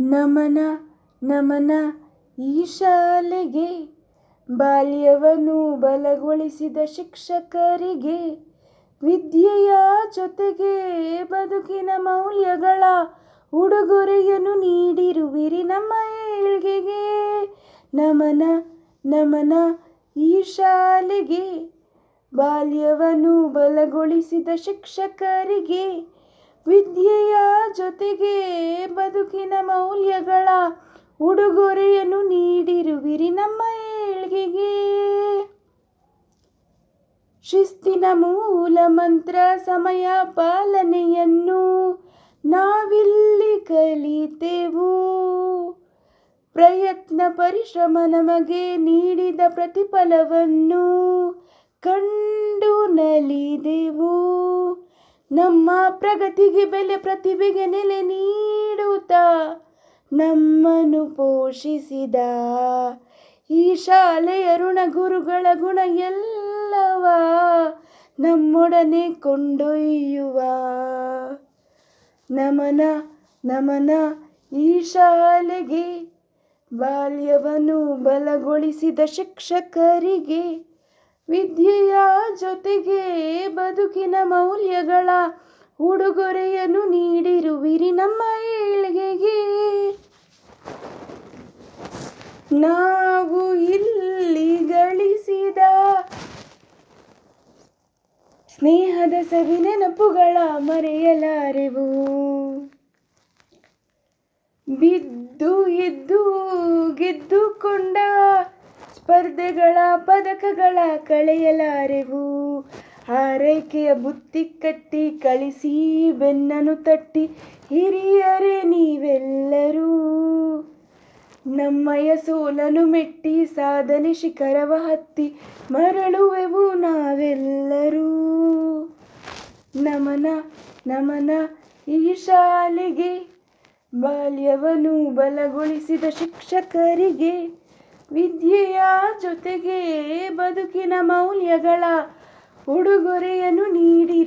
ನಮನ ನಮನ ಈ ಶಾಲೆಗೆ. ಬಾಲ್ಯವನ್ನು ಬಲಗೊಳಿಸಿದ ಶಿಕ್ಷಕರಿಗೆ. ವಿದ್ಯೆಯ ಜೊತೆಗೆ ಬದುಕಿನ ಮೌಲ್ಯಗಳ ಉಡುಗೊರೆಯನ್ನು ನೀಡಿರುವಿರಿ ನಮ್ಮ ಏಳ್ಗೆಗೆ. ನಮನ ನಮನ ಈ ಶಾಲೆಗೆ. ಬಾಲ್ಯವನ್ನು ಬಲಗೊಳಿಸಿದ ಶಿಕ್ಷಕರಿಗೆ. ವಿದ್ಯೆಯ ಜೊತೆಗೆ ಬದುಕಿನ ಮೌಲ್ಯಗಳ ಉಡುಗೊರೆಯನ್ನು ನೀಡಿರುವಿರಿ ನಮ್ಮ ಏಳ್ಗೆಗೆ. ಶಿಸ್ತಿನ ಮೂಲ ಮಂತ್ರ ಸಮಯ ಪಾಲನೆಯನ್ನು ನಾವಿಲ್ಲಿ ಕಲಿತೆವು. ಪ್ರಯತ್ನ ಪರಿಶ್ರಮ ನಮಗೆ ನೀಡಿದ ಪ್ರತಿಫಲವನ್ನು ಕಂಡು ನಲಿದೆವು. ನಮ್ಮ ಪ್ರಗತಿಗೆ ಬೆಲೆ ಪ್ರತಿಭೆಗೆ ನೆಲೆ ನೀಡುತ್ತ ನಮ್ಮನ್ನು ಪೋಷಿಸಿದ ಈ ಶಾಲೆಯ ಋಣ ಗುರುಗಳ ಗುಣ ಎಲ್ಲವ ನಮ್ಮೊಡನೆ ಕೊಂಡೊಯ್ಯುವ. ನಮನ ನಮನ, ಈ ಶಾಲೆಗೆ ಬಾಲ್ಯವನ್ನು ಬಲಗೊಳಿಸಿದ ಶಿಕ್ಷಕರಿಗೆ ವಿದ್ಯೆಯ ಜೊತೆಗೆ ಬದುಕಿನ ಮೌಲ್ಯಗಳ ಉಡುಗೊರೆಯನ್ನು ನೀಡಿರುವಿರಿ ನಮ್ಮ ಏಳ್ಗೆಗೆ. ನಾವು ಇಲ್ಲಿ ಗಳಿಸಿದ ಸ್ನೇಹದ ಸವಿ ನೆನಪುಗಳ ಮರೆಯಲಾರೆವು ಬಿದ್ದು ಎದ್ದು ಗೆದ್ದುಕೊಂಡ ಸ್ಪರ್ಧೆಗಳ ಪದಕಗಳ ಕಳೆಯಲಾರೆವು ಆರೈಕೆಯ ಬುತ್ತಿ ಕಟ್ಟಿ ಕಳಿಸಿ ಬೆನ್ನನು ತಟ್ಟಿ, ಹಿರಿಯರೇ ನೀವೆಲ್ಲರೂ. ನಮ್ಮಯ ಸೋಲನು ಮೆಟ್ಟಿ, ಸಾಧನೆ ಶಿಖರವ ಹತ್ತಿ, ಮರಳುವೆವು ನಾವೆಲ್ಲರೂ. ನಮನ ನಮನ, ಈ ಶಾಲೆಗೆ. ಬಾಲ್ಯವನ್ನು ಬಲಗೊಳಿಸಿದ ಶಿಕ್ಷಕರಿಗೆ, ವಿದ್ಯೆಯ ಜೊತೆಗೆ ಬದುಕಿನ ಮೌಲ್ಯಗಳ ಉಡುಗೊರೆಯನ್ನು ಏಳ್ಗೆಗೆ